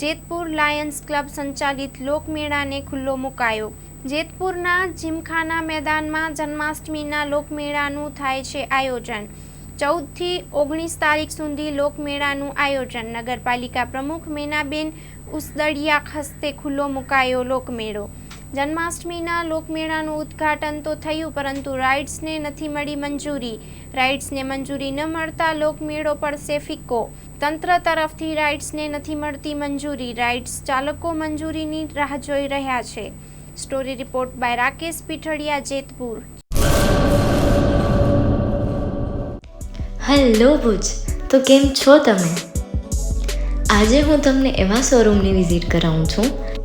Jetpur Lions club સંચાલિત લોકમેળાને ખુલ્લો મુકાયો. જેતપુરના જીમખાના મેદાનમાં જન્માષ્ટમીના લોકમેળાનું થાય છે આયોજન. ચૌદથી ઓગણીસ તારીખ સુધી લોકમેળાનું આયોજન. નગરપાલિકા પ્રમુખ મેનાબેન ઉસદડિયા હસ્તે ખુલ્લો મુકાયો લોકમેળો. જન્માષ્ટમીના લોકમેળાનું ઉદ્ઘાટન તો થયું, પરંતુ રાઇડ્સને નથી મળી મંજૂરી. રાઇડ્સને મંજૂરી ન મળતા લોકમેળો પડશે ફિક્કો તંત્ર તરફથી રાઇડ્સને નથી મળતી મંજૂરી. રાઇડ્સ ચાલકો મંજૂરીની રાહ જોઈ રહ્યા છે. Story report by Rakesh Pithadiya Jetpur. Hello Bhuj, તો કેમ છો તમે? આજે હું તમને એવા શોરૂમની વિઝિટ કરાવું છું